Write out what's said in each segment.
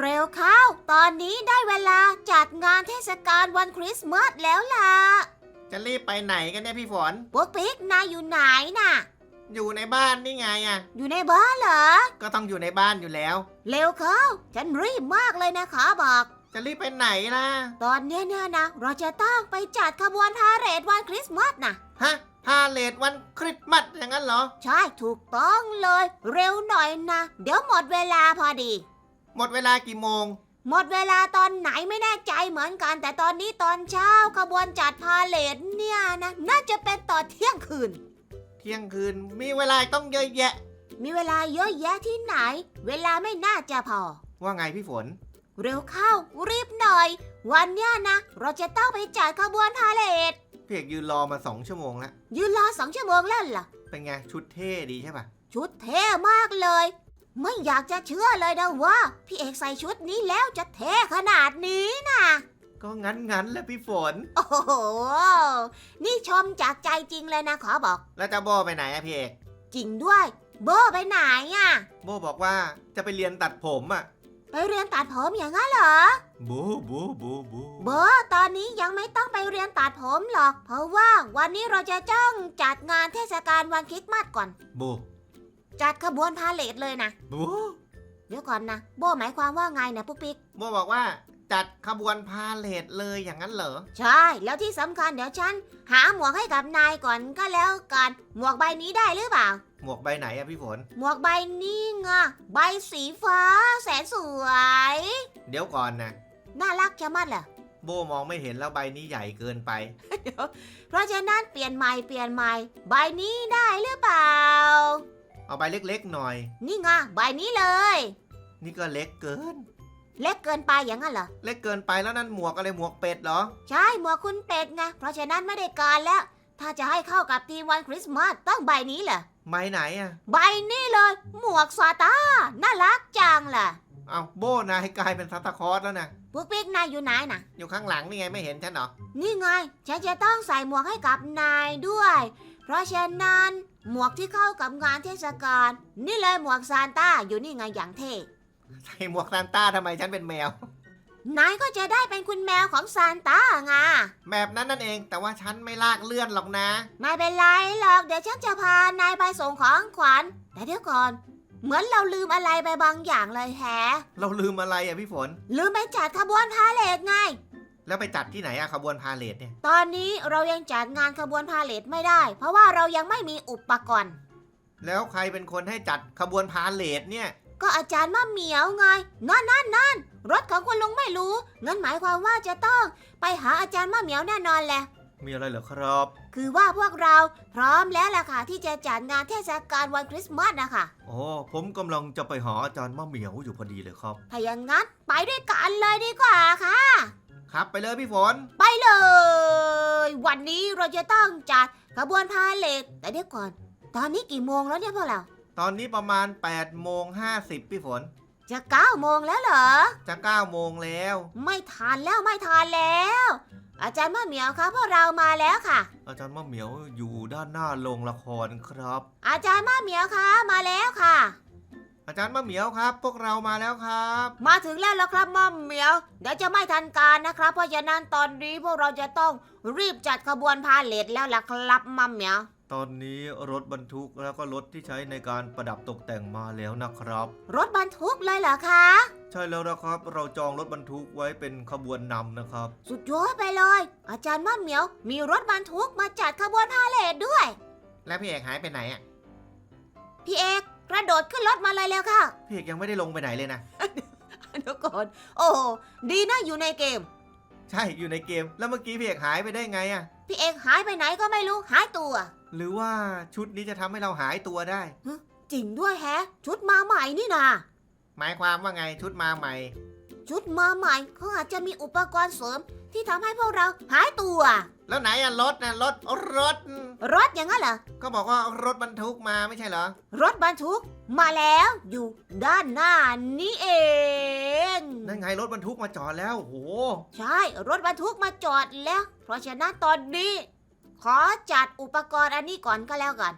เร็วเข้า ตอนนี้ได้เวลาจัดงานเทศกาลวันคริสต์มาสแล้วล่ะ จะรีบไปไหนกันเนี่ยพี่ฝน ปุ๊กปิ๊กนายอยู่ไหนน่ะ อยู่ในบ้านนี่ไงอะ อยู่ในบ้านเหรอ ก็ต้องอยู่ในบ้านอยู่แล้ว เร็วเข้า ฉันรีบมากเลยนะขอบอก จะรีบไปไหนล่ะ ตอนเนี้ยเนี่ยนะ เราจะต้องไปจัดขบวนพาเหรดวันคริสต์มาสนะฮะพาเลทวันคริสต์มาสอย่างนั้นเหรอ ใช่ถูกต้องเลย เร็วหน่อยนะ เดี๋ยวหมดเวลาพอดี หมดเวลากี่โมง หมดเวลาตอนไหนไม่แน่ใจเหมือนกัน แต่ตอนนี้ตอนเช้าขบวนจัดพาเหรดเนี่ยนะ น่าจะเป็นตอนเที่ยงคืน เที่ยงคืนมีเวลาต้องเยอะแยะ มีเวลาเยอะแยะที่ไหน เวลาไม่น่าจะพอ ว่าไงพี่ฝน เร็วเข้า รีบหน่อย วันเนี้ยนะ เราจะต้องไปจัดขบวนพาเหรดพี่เอกยืนรอมาสองชั่วโมงแล้วยืนรอสองชั่วโมงแล้วล่ะเป็นไงชุดเท่ดีใช่ปะชุดเท่มากเลย ไม่อยากจะเชื่อเลยนะว่า พี่เอกใส่ชุดนี้แล้วจะเท่ขนาดนี้นะ ก็งั้นงั้นๆแหละพี่ฝน โอ้โห นี่ชมจากใจจริงเลยนะขอบอก แล้วจะโบไปไหนอะพี่เอกจริงด้วย โบไปไหนอะ โบบอกว่าจะไปเรียนตัดผมอะไปเรียนตัดผมอย่างนั้นเหรอบูบูบูบูโบตอนนี้ยังไม่ต้องไปเรียนตัดผมหรอก เพราะว่าวันนี้เราจะจ้องจัดงานเทศกาลวันคริสต์มาสก่อนบู จัดขบวนพาเหรดเลยนะ บูเดี๋ยวก่อนนะโบหมายความว่าไงนะปุ๊กปิ๊กโบบอกว่าจัดขบวนพาเลทเลยอย่างนั้นเหรอ ใช่ แล้วที่สำคัญเดี๋ยวฉัน หาหมวกให้กับนายก่อนก็แล้วกัน หมวกใบนี้ได้หรือเปล่า หมวกใบไหนอะพี่ฝน หมวกใบนี้ไงใบสีฟ้า แสนสวย เดี๋ยวก่อนนะ น่ารักชะมัดเหรอ โบมองไม่เห็นแล้วใบนี้ใหญ่เกินไป เพราะฉะนั้นเปลี่ยนใหม่เปลี่ยนใหม่ ใบนี้ได้หรือเปล่า เอาใบเล็กๆหน่อย นี่ไงใบนี้เลย นี่ก็เล็กเกิน เล็กเกินไปอย่างนั้นเหรอ เล็กเกินไปแล้วนั่นหมวกอะไรหมวกเป็ดเหรอ ใช่หมวกคุณเป็ดไง เพราะฉะนั้นไม่ได้การแล้ว ถ้าจะให้เข้ากับทีมวันคริสต์มาสต้องใบนี้แหละใบไหนอะใบนี้เลย หมวกซาตาน่ารักจังล่ะ เอาโบนายกลายเป็นซานตาคลอสแล้วนะพวกปิ๊กนายอยู่ไหนน่ะอยู่ข้างหลังนี่ไงไม่เห็นฉันเหรอ นี่ไง ฉันจะต้องใส่หมวกให้กับนายด้วย เพราะฉะนั้น หมวกที่เข้ากับงานเทศกาลนี่เลยหมวกซานต้าอยู่นี่ไงอย่างเท่ใส่หมวกซานต้าทำไมฉันเป็นแมวนายก็จะได้เป็นคุณแมวของซานต้าไงแบบนั้นนั่นเองแต่ว่าฉันไม่ลากเลื่อนหรอกนะ ไม่เป็นไรหรอกเดี๋ยวฉันจะพานายไปส่งของขวัญแต่เดี๋ยวก่อน เหมือนเราลืมอะไรไปบางอย่างเลยแฮะ เราลืมอะไรอะพี่ฝน ลืมไปจัดขบวนพาเหรดไง แล้วไปจัดที่ไหนอะขบวนพาเลทเนี่ย ตอนนี้เรายังจัดงานขบวนพาเหรดไม่ได้ เพราะว่าเรายังไม่มีอุปกรณ์ แล้วใครเป็นคนให้จัดขบวนพาเลทเนี่ย ก็อาจารย์มะเหมียวไง นั่นนั่นนั่นรถของคุณลุงไม่รู้ งั้นหมายความว่าจะต้อง ไปหาอาจารย์มะเหมียวแน่นอนแหละ มีอะไรเหรอครับ คือว่าพวกเราพร้อมแล้วล่ะค่ะ ที่จะจัดงานเทศกาลวันคริสต์มาสนะคะ โอ้ผมกำลังจะไปหาอาจารย์มะเหมียวอยู่พอดีเลยครับ ถ้าอย่างนั้นไปด้วยกันเลยดีกว่าค่ะ ครับไปเลยพี่ฝน ไปเลย วันนี้เราจะต้องจัดขบวนพาเหรดแต่เดี๋ยวก่อน ตอนนี้กี่โมงแล้วเนี่ยพวกเรา ตอนนี้ประมาณ8โมง50พี่ฝน จะเก้าโมงแล้วเหรอ จะ9โมงแล้ว ไม่ทันแล้วไม่ทันแล้ว อาจารย์มะเหมียวครับพวกเรามาแล้วค่ะ อาจารย์มะเหมียวอยู่ด้านหน้าโรงละครครับ อาจารย์มะเหมียวคะมาแล้วค่ะ อาจารย์มะเหมียวครับ พวกเรามาแล้วครับ มาถึงแล้วแล้วครับมะเหมียว เดี๋ยวจะไม่ทันการนะครับ เพราะฉะนั้นตอนนี้พวกเราจะต้องรีบจัดขบวนพาเลทแล้วล่ะครับมะเหมียว ตอนนี้รถบรรทุกแล้วก็รถที่ใช้ในการประดับตกแต่งมาแล้วนะครับ รถบรรทุกเลยเหรอคะ ใช่แล้วนะครับ เราจองรถบรรทุกไว้เป็นขบวนนำนะครับ สุดยอดไปเลย อาจารย์มะเหมียว มีรถบรรทุกมาจัดขบวนพาเลทด้วย แล้วพี่เอกหายไปไหนอะพี่เอกก ระโดดขึ้นรถมาเลยแล้วค่ะ พี่เอกยังไม่ได้ลงไปไหนเลยนะ เดี๋ยวก่อน โอ้ดีนะอยู่ในเกม ใช่อยู่ในเกม แล้วเมื่อกี้พี่เอกหายไปได้ไงอะพี่เอกหายไปไหนก็ไม่รู้หายตัว หรือว่าชุดนี้จะทำให้เราหายตัวได้ จริงด้วยแฮะ ชุดมาใหม่นี่นาหมายความว่าไงชุดมาใหม่ ชุดมาใหม่เขาอาจจะมีอุปกรณ์เสริม ที่ทำให้พวกเราหายตัว แล้วไหนอะรถนะรถรถ รถอย่างนั้นเหรอ ก็บอกว่ารถบรรทุกมาไม่ใช่เหรอ รถบรรทุกมาแล้วอยู่ด้านหน้านี่เอง นั่นไงรถบรรทุกมาจอดแล้วโห ใช่รถบรรทุกมาจอดแล้ว เพราะฉะนั้นตอนนี้ ขอจัดอุปกรณ์อันนี้ก่อนก็แล้วกัน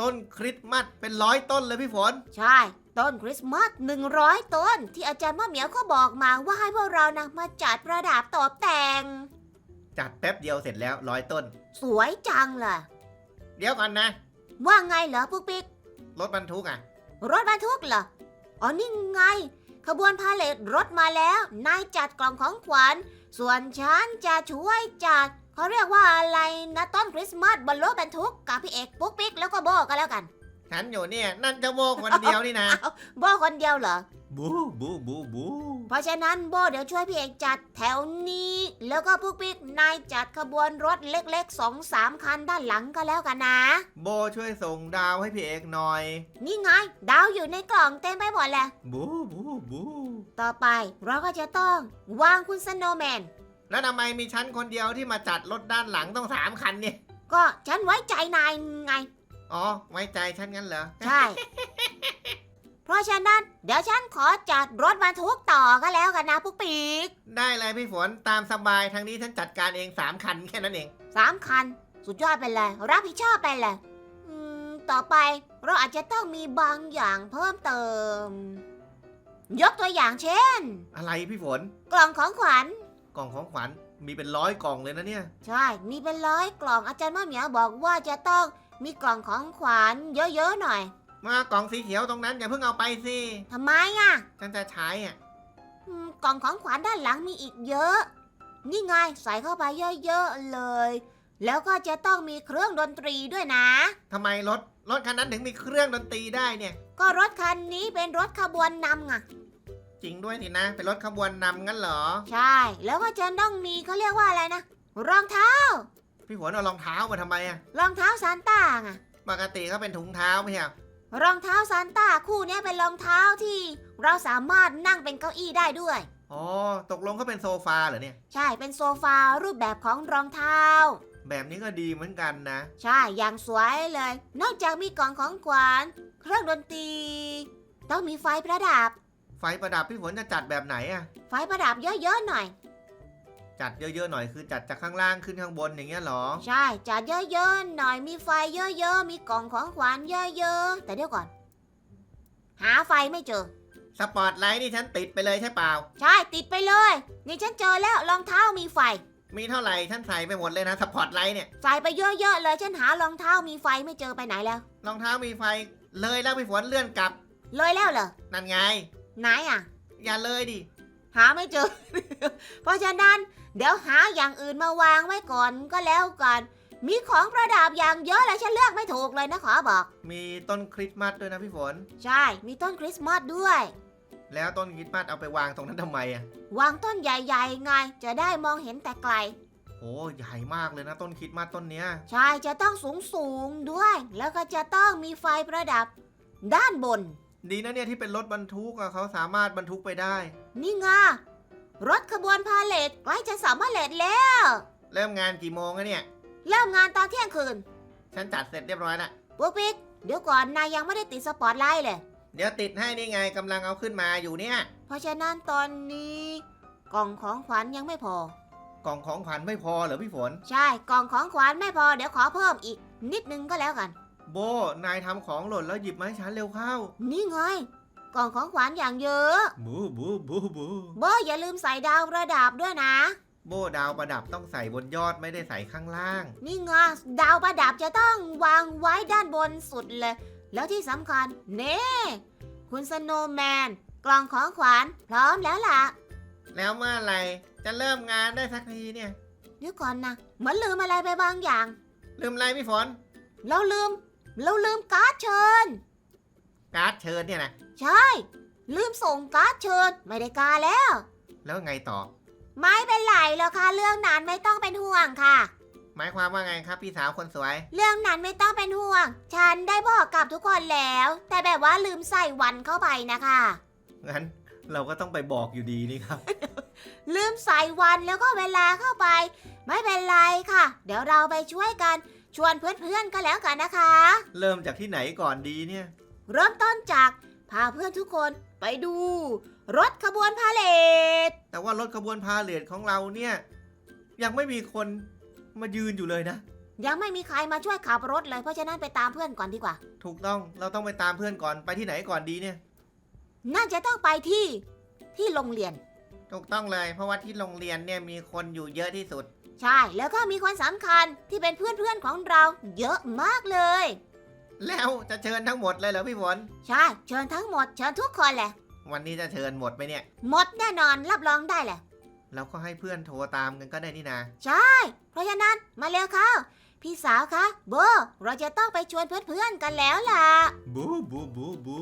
ต้นคริสต์มาสเป็นร้อยต้นเลยพี่ฝน ใช่ ต้นคริสต์มาส100 ต้น ที่อาจารย์มะเหมียวเขาบอกมาว่าให้พวกเรานะมาจัดประดับตกแต่ง จัดแป๊บเดียวเสร็จแล้วร้อยต้น สวยจังล่ะ เดี๋ยวก่อนนะ ว่าไงเหรอปุ๊กปิ๊กรถบรรทุกอะ รถบรรทุกเหรอ อ๋อนี่ไง ขบวนพาเลทรถมาแล้ว นายจัดกล่องของขวัญ ส่วนฉันจะช่วยจัดเขาเรียกว่าอะไรนะต้นคริสต์มาสบนรถบรรทุกกับพี่เอกปุ๊กปิ๊กแล้วก็โบก็แล้วกัน ฉันอยู่เนี่ย นั่นเจะโบกคนเดียวนี่นะโบคนเดียวเหรอ บูบูบูบูเพราะฉะนั้นโบเดี๋ยวช่วยพี่เอกจัดแถวนี้ แล้วก็ปุ๊กปิ๊กนายจัดขบวนรถเล็กๆสองสามคันด้านหลังก็แล้วกันนะ โบช่วยส่งดาวให้พี่เอกหน่อย นี่ไง ดาวอยู่ในกล่องเต็มไปหมดเลยบูบูบูต่อไปเราก็จะต้องวางคุณสโนว์แมน แล้วทำไมมีฉันคนเดียวที่มาจัดรถด้านหลังต้องสามคันเนี่ย ก็ฉันไว้ใจนายไง อ๋อ ไว้ใจฉันงั้นเหรอ ใช่ เพราะฉะนั้น เดี๋ยวฉันขอจัดรถบรรทุกต่อก็แล้วกันนะปุ๊กปีกได้เลยพี่ฝนตามสบายทางนี้ฉันจัดการเองสามคันแค่นั้นเอง สามคัน สุดยอดไปเลยรับผิดชอบไปเลยอืมต่อไปเราอาจจะต้องมีบางอย่างเพิ่มเติม ยกตัวอย่างเช่น อะไรพี่ฝน กล่องของขวัญ กล่องของขวัญมีเป็นร้อยกล่องเลยนะเนี่ย ใช่ มีเป็นร้อยกล่องอาจารย์มะเหมียวบอกว่าจะต้อง มีกล่องของขวัญเยอะๆหน่อยมากล่องสีเขียวตรงนั้นอย่าเพิ่งเอาไปสิ ทำไมอะฉันจะใช้อะ อืมกล่องของขวัญด้านหลังมีอีกเยอะ นี่ไงใส่เข้าไปเยอะๆเลย แล้วก็จะต้องมีเครื่องดนตรีด้วยนะ ทำไมรถ รถคันนั้นถึงมีเครื่องดนตรีได้เนี่ย ก็รถคันนี้เป็นรถขบวนนำไง จริงด้วยสินะ เป็นรถขบวนนำงั้นเหรอ ใช่ แล้วก็จะต้องมีเขาเรียกว่าอะไรนะ รองเท้า พี่ฝนเอารองเท้ามาทำไมอะรองเท้าซานต้าไงปกติเขาเป็นถุงเท้าไม่ใช่เหรอรองเท้าซานต้าคู่เนี้ยเป็นรองเท้าที่ เราสามารถนั่งเป็นเก้าอี้ได้ด้วย อ๋อตกลงเขาเป็นโซฟาเหรอเนี่ย ใช่เป็นโซฟารูปแบบของรองเท้า แบบนี้ก็ดีเหมือนกันนะ ใช่อย่างสวยเลย นอกจากมีกล่องของขวัญเครื่องดนตรี ต้องมีไฟประดับ ไฟประดับพี่ฝนจะจัดแบบไหนอะไฟประดับเยอะๆหน่อย จัดเยอะๆหน่อยคือจัดจากข้างล่างขึ้นข้างบนอย่างเงี้ยเหรอ ใช่จัดเยอะๆหน่อยมีไฟเยอะๆ มีกล่องของขวัญเยอะๆ แต่เดี๋ยวก่อน หาไฟไม่เจอ สปอตไลท์นี่ฉันติดไปเลยใช่เปล่า ใช่ติดไปเลย นี่ฉันเจอแล้วรองเท้ามีไฟ มีเท่าไหร่ฉันใส่ไปหมดเลยนะสปอตไลท์เนี่ยใส่ไปเยอะๆเลยฉันหารองเท้ามีไฟไม่เจอไปไหนแล้ว รองเท้ามีไฟเลยแล้วพี่ฝนเลื่อนกลับ เลยแล้วเหรอนั่นไง ไหนอะ อย่าเลยดิ หาไม่เจอ เพราะฉะนั้น เดี๋ยวหาอย่างอื่นมาวางไว้ก่อนก็แล้วกัน มีของประดับอย่างเยอะเลยฉันเลือกไม่ถูกเลยนะขอบอก มีต้นคริสต์มาสด้วยนะพี่ฝน ใช่ มีต้นคริสต์มาสด้วย แล้วต้นคริสต์มาสเอาไปวางตรงนั้นทำไมอะวางต้นใหญ่ๆไงจะได้มองเห็นแต่ไกล โอ้ใหญ่มากเลยนะต้นคริสต์มาสต้นเนี้ย ใช่จะต้องสูงสูงๆด้วย แล้วก็จะต้องมีไฟประดับ ด้านบน ดีนะเนี่ยที่เป็นรถบรรทุกอะเขาสามารถบรรทุกไปได้ นี่ไง รถขบวนพาเลทใกล้จะสามารถเลทแล้ว เริ่มงานกี่โมงอะเนี่ย เริ่มงานตอนเที่ยงคืนฉันจัดเสร็จเรียบร้อยละปุ๊กปิ๊กเดี๋ยวก่อนนายยังไม่ได้ติดสปอตไลท์เลย เดี๋ยวติดให้นี่ไงกำลังเอาขึ้นมาอยู่เนี่ย เพราะฉะนั้นตอนนี้ กล่องของขวัญยังไม่พอ กล่องของขวัญไม่พอเหรอพี่ฝน ใช่กล่องของขวัญไม่พอเดี๋ยวขอเพิ่มอีก นิดนึงก็แล้วกัน โบนายทำของหล่นแล้วหยิบมาให้ฉันเร็วเข้า นี่ไง กล่องของขวัญอย่างเยอะบูบูบูบูโบอย่าลืมใส่ดาวประดับด้วยนะ โบดาวประดับต้องใส่บนยอดไม่ได้ใส่ข้างล่าง นี่ไงดาวประดับจะต้องวางไว้ด้านบนสุดเลย แล้วที่สำคัญเน่คุณสโนว์แมนกล่องของขวัญพร้อมแล้วล่ะ แล้วเมื่อไหร่จะเริ่มงานได้สักทีเนี่ย เดี๋ยวก่อนนะเหมือนลืมอะไรไปบางอย่าง ลืมอะไรพี่ฝน เราลืม เราลืมการ์ดเชิญ การ์ดเชิญเนี่ยนะ ใช่ ลืมส่งการ์ดเชิญไม่ได้การแล้ว แล้วไงต่อ ไม่เป็นไรหรอกค่ะเรื่องนั้นไม่ต้องเป็นห่วงค่ะ หมายความว่าไงครับพี่สาวคนสวย เรื่องนั้นไม่ต้องเป็นห่วง ฉันได้บอกกับทุกคนแล้ว แต่แบบว่าลืมใส่วันเข้าไปนะคะ งั้นเราก็ต้องไปบอกอยู่ดีนี่ครับ ลืมใส่วันแล้วก็เวลาเข้าไป ไม่เป็นไรค่ะ เดี๋ยวเราไปช่วยกัน ชวนเพื่อนๆกันแล้วกันนะคะ เริ่มจากที่ไหนก่อนดีเนี่ย เริ่มต้นจากพาเพื่อนทุกคนไปดู รถขบวนพาเลทแต่ว่ารถขบวนพาเลทของเราเนี่ย ยังไม่มีคนมายืนอยู่เลยนะ ยังไม่มีใครมาช่วยขับรถเลยเพราะฉะนั้นไปตามเพื่อนก่อนดีกว่า ถูกต้องเราต้องไปตามเพื่อนก่อนไปที่ไหนก่อนดีเนี่ย น่าจะต้องไปที่ที่โรงเรียน ถูกต้องเลยเพราะว่าที่โรงเรียนเนี่ยมีคนอยู่เยอะที่สุด ใช่แล้วก็มีคนสำคัญที่เป็นเพื่อนๆของเราเยอะมากเลย แล้วจะเชิญทั้งหมดเลยเหรอพี่ฝนใช่เชิญทั้งหมดเชิญทุกคนแหละ วันนี้จะเชิญหมดไหมเนี่ย หมดแน่นอนรับรองได้แหละ เราก็ให้เพื่อนโทรตามกันก็ได้นี่นาเพราะฉะนั้นมาเร็วเข้า พี่สาวคะโบเราจะต้องไปชวนเพื่อนๆกันแล้วล่ะ บูบูบูบู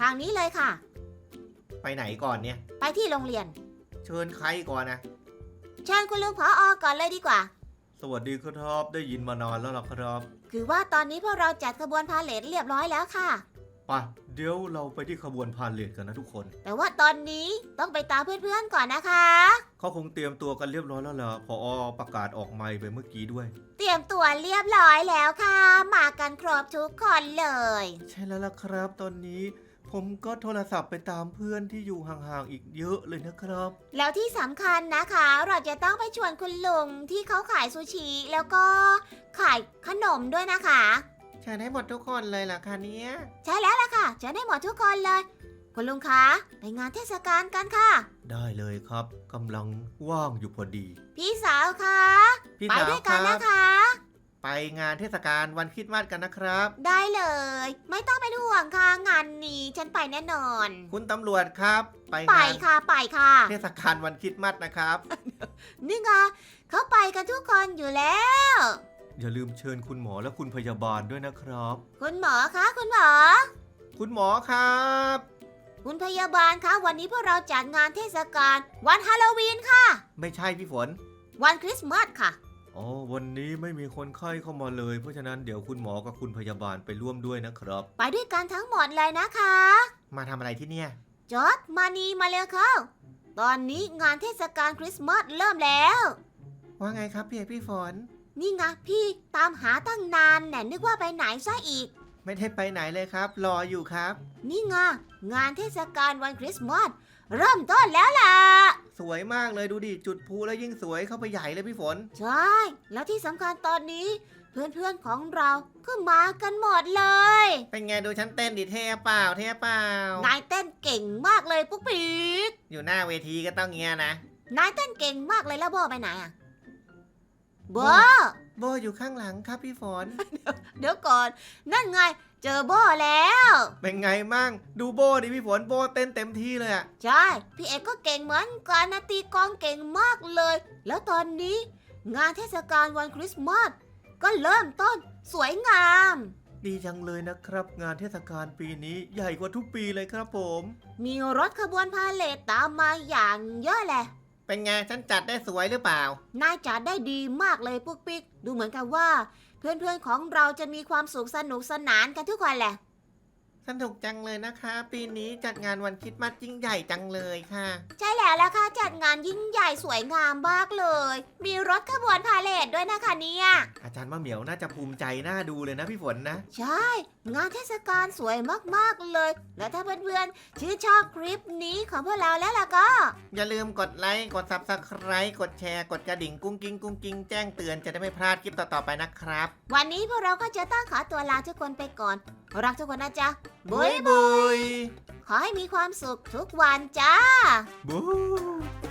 ทางนี้เลยค่ะ ไปไหนก่อนเนี่ย ไปที่โรงเรียน เชิญใครก่อนนะ เชิญคุณลุงผออก่อนเลยดีกว่า สวัสดีครับได้ยินมานานแล้วล่ะครับคือว่าตอนนี้พวกเราจัดขบวนพาเหรดเรียบร้อยแล้วค่ะ ไปเดี๋ยวเราไปที่ขบวนพาเลทกันนะทุกคน แต่ว่าตอนนี้ต้องไปตามเพื่อนๆก่อนนะคะ เขาคงเตรียมตัวกันเรียบร้อยแล้วล่ะพอประกาศออกไมค์ไปเมื่อกี้ด้วย เตรียมตัวเรียบร้อยแล้วค่ะ มากันครบทุกคนเลย ใช่แล้วล่ะครับ ตอนนี้ ผมก็โทรศัพท์ไปตามเพื่อนที่อยู่ห่างๆอีกเยอะเลยนะครับ แล้วที่สำคัญนะคะ เราจะต้องไปชวนคุณลุงที่เขาขายซูชิ แล้วก็ขายขนมด้วยนะคะเชิญให้หมดทุกคนเลยล่ะคะเนี้ยใช่แล้วล่ะค่ะเจะได้หมดทุกคนเลย คุณลุงคะไปงานเทศกาลกันค่ะ ได้เลยครับกำลังว่างอยู่พอดี พี่สาวคะพี่ไปสาวด้วยคกันรับนะคะ ไปงานเทศกาลวันคริดมาสกันนะครับ ได้เลย ไม่ต้องเป็นห่วงค่ะ งานนี้ฉันไปแน่นอน คุณตำรวจครับ ไปไปงานค่ะไปค่ะ เทศกาลวันคริดมาสนะครับ นี่ไงเขาไปกันทุกคนอยู่แล้ว อย่าลืมเชิญคุณหมอและคุณพยาบาลด้วยนะครับ คุณหมอคะคุณหมอ คุณหมอครับ คุณพยาบาลคะวันนี้พวกเราจัดงานเทศกาลวันฮาโลวีนค่ะ ไม่ใช่พี่ฝน วันคริสต์มาสค่ะ อ๋อวันนี้ไม่มีคนไข้เข้ามาเลย เพราะฉะนั้นเดี๋ยวคุณหมอกับคุณพยาบาลไปร่วมด้วยนะครับ ไปด้วยกันทั้งหมดเลยนะคะ มาทำอะไรที่เนี่ย จอร์ดมานีมาเร็วเข้า ตอนนี้งานเทศกาลคริสต์มาสเริ่มแล้ว ว่าไงครับพี่เอกพี่ฝน นี่ไงพี่ตามหาตั้งนานแน่นึกว่าไปไหนซะอีก ไม่ได้ไปไหนเลยครับ รออยู่ครับ นี่ไงงานเทศกาลวันคริสต์มาสเริ่มต้นแล้วล่ะ สวยมากเลยดูดิจุดพลุแล้วยิ่งสวยเข้าไปใหญ่เลยพี่ฝน ใช่ แล้วที่สำคัญตอนนี้ เพื่อนๆของเราก็มากันหมดเลย เป็นไงดูฉันเต้นดิเท่เปล่าเท่เปล่านายเต้นเก่งมากเลยปุ๊กปีกอยู่หน้าเวทีก็ต้องเงี้ยนะนายเต้นเก่งมากเลยแล้วโบไปไหนอะโบโบอยู่ข้างหลังครับพี่ฝน เดี๋ยวก่อน นั่นไง เจอโบแล้ว เป็นไงมั่งดูโบดิพี่ฝนโบเต้นเต็มที่เลยอะใช่ พี่เอกก็เก่งเหมือนกันนะตีกลองเก่งมากเลย แล้วตอนนี้ งานเทศกาลวันคริสต์มาสก็เริ่มต้นสวยงาม ดีจังเลยนะครับ งานเทศกาลปีนี้ใหญ่กว่าทุกปีเลยครับผม มีรถขบวนพาเลทตามมาอย่างเยอะแหละ เป็นไงฉันจัดได้สวยหรือเปล่า นายจัดได้ดีมากเลยปุ๊กปิ๊ก ดูเหมือนกับว่า เพื่อนๆของเราจะมีความสุขสนุกสนานกันทุกคนแหละ สนุกจังเลยนะคะ ปีนี้จัดงานวันคริดมาสยิ่งใหญ่จังเลยค่ะ ใช่แล้วล่ะค่ะจัดงานยิ่งใหญ่สวยงามมากเลย มีรถขบวนพาเลทด้วยนะคะเนี่ย อาจารย์มะเหมียวน่าจะภูมิใจน่าดูเลยนะพี่ฝนนะ ใช่ งานเทศกาลสวยมากๆเลย และถ้าเพื่อนๆชื่นชอบคลิปนี้ของพวกเราแล้วล่ะก็ อย่าลืมกดไลค์กด subscribe กดแชร์กดกระดิ่งกุ้งกิ้งกุ้งกิ้งแจ้งเตือนจะได้ไม่พลาดคลิปต่อๆไปนะครับ วันนี้พวกเราก็จะต้องขอตัวลาทุกคนไปก่อน รักทุกคนนะจ๊ะบุยบุยขอให้มีความสุขทุกวันจ้าบุย